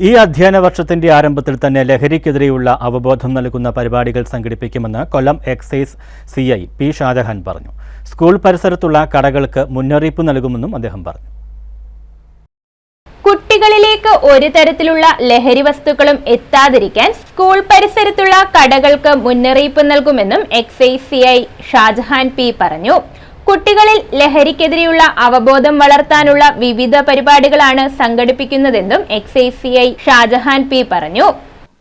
ഈ അധ്യയന വർഷത്തിന്റെ ആരംഭത്തിൽ തന്നെ ലഹരിക്കെതിരെയുള്ള അവബോധം നൽകുന്ന പരിപാടികൾ സംഘടിപ്പിക്കുമെന്ന് Kollam excise C I P Shajahan പറഞ്ഞു. സ്കൂൾ പരിസരത്തുള്ള കടകൾക്ക് മുന്നറിയിപ്പ് നൽകുമെന്നും അദ്ദേഹം പറഞ്ഞു. കുട്ടികളിലേക്ക് ഒരു തരത്തിലുള്ള ലഹരി വസ്തുക്കളും എത്താതിരിക്കാൻ സ്കൂൾ പരിസരത്തുള്ള കടകൾക്ക് മുന്നറിയിപ്പ് നൽകുമെന്നും excise C I Shajahan P പറഞ്ഞു. കുട്ടികളിൽ ലഹരിക്കെതിരെയുള്ള അവബോധം വളർത്താനുള്ള വിവിധ പരിപാടികളാണ് സംഘടിപ്പിക്കുന്നതെന്നും excise C I Shajahan P പറഞ്ഞു.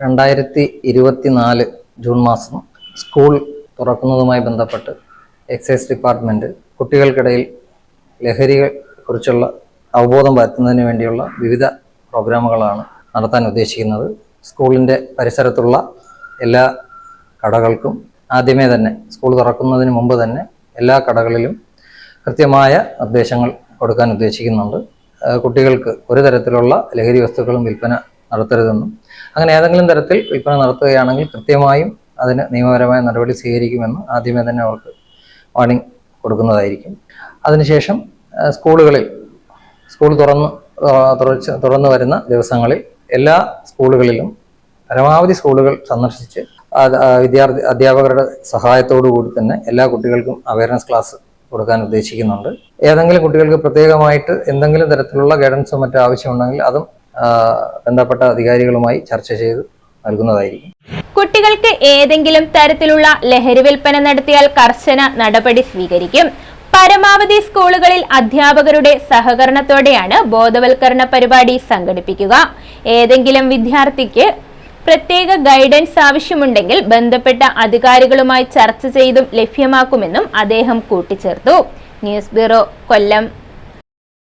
രണ്ടായിരത്തി ഇരുപത്തിനാല് ജൂൺ മാസം സ്കൂൾ തുറക്കുന്നതുമായി ബന്ധപ്പെട്ട് എക്സൈസ് ഡിപ്പാർട്ട്മെന്റ് കുട്ടികൾക്കിടയിൽ ലഹരിയെ കുറിച്ചുള്ള അവബോധം വരുത്തുന്നതിന് വേണ്ടിയുള്ള വിവിധ പ്രോഗ്രാമുകളാണ് നടത്താൻ ഉദ്ദേശിക്കുന്നത്. സ്കൂളിന്റെ പരിസരത്തുള്ള എല്ലാ കടകൾക്കും ആദ്യമേ തന്നെ സ്കൂൾ തുറക്കുന്നതിന് മുമ്പ് തന്നെ എല്ലാ കടകളിലും കൃത്യമായ നിർദ്ദേശങ്ങൾ കൊടുക്കാൻ ഉദ്ദേശിക്കുന്നുണ്ട്. കുട്ടികൾക്ക് ഒരു തരത്തിലുള്ള ലഹരി വസ്തുക്കളും വിൽപ്പന നടത്തരുതെന്നും അങ്ങനെ ഏതെങ്കിലും തരത്തിൽ വിൽപ്പന നടത്തുകയാണെങ്കിൽ കൃത്യമായും അതിന് നിയമപരമായ നടപടി സ്വീകരിക്കുമെന്ന് ആദ്യമേ തന്നെ അവർക്ക് വാണിംഗ് കൊടുക്കുന്നതായിരിക്കും. അതിനുശേഷം സ്കൂളുകളിൽ സ്കൂൾ തുറന്ന് തുറച്ച് തുറന്നു വരുന്ന ദിവസങ്ങളിൽ എല്ലാ സ്കൂളുകളിലും പരമാവധി സ്കൂളുകൾ സന്ദർശിച്ച് വിദ്യാർത്ഥി അധ്യാപകരുടെ സഹായത്തോടു കൂടി തന്നെ എല്ലാ കുട്ടികൾക്കും അവയർനെസ് ക്ലാസ് കൊടുക്കാൻ ഉദ്ദേശിക്കുന്നുണ്ട്. ഏതെങ്കിലും കുട്ടികൾക്ക് പ്രത്യേകമായിട്ട് എന്തെങ്കിലും തരത്തിലുള്ള ഗൈഡൻസോ മറ്റോ ആവശ്യമുണ്ടെങ്കിൽ അതും ബന്ധപ്പെട്ട അധികാരികളുമായി ചർച്ച ചെയ്ത് നൽകുന്നതായിരിക്കും. കുട്ടികൾക്ക് ഏതെങ്കിലും തരത്തിലുള്ള ലഹരി വിൽപ്പന നടത്തിയാൽ കർശന നടപടി സ്വീകരിക്കും. പരമാവധി സ്കൂളുകളിൽ അധ്യാപകരുടെ സഹകരണത്തോടെയാണ് ബോധവൽക്കരണ പരിപാടി സംഘടിപ്പിക്കുക. ഏതെങ്കിലും വിദ്യാർത്ഥിക്ക് പ്രത്യേക ഗൈഡൻസ് ആവശ്യമുണ്ടെങ്കിൽ ബന്ധപ്പെട്ട അധികാരികളുമായി ചർച്ച ചെയ്തും ലഭ്യമാക്കുമെന്നും അദ്ദേഹം കൂട്ടിച്ചേർത്തു. News bureau Kollam.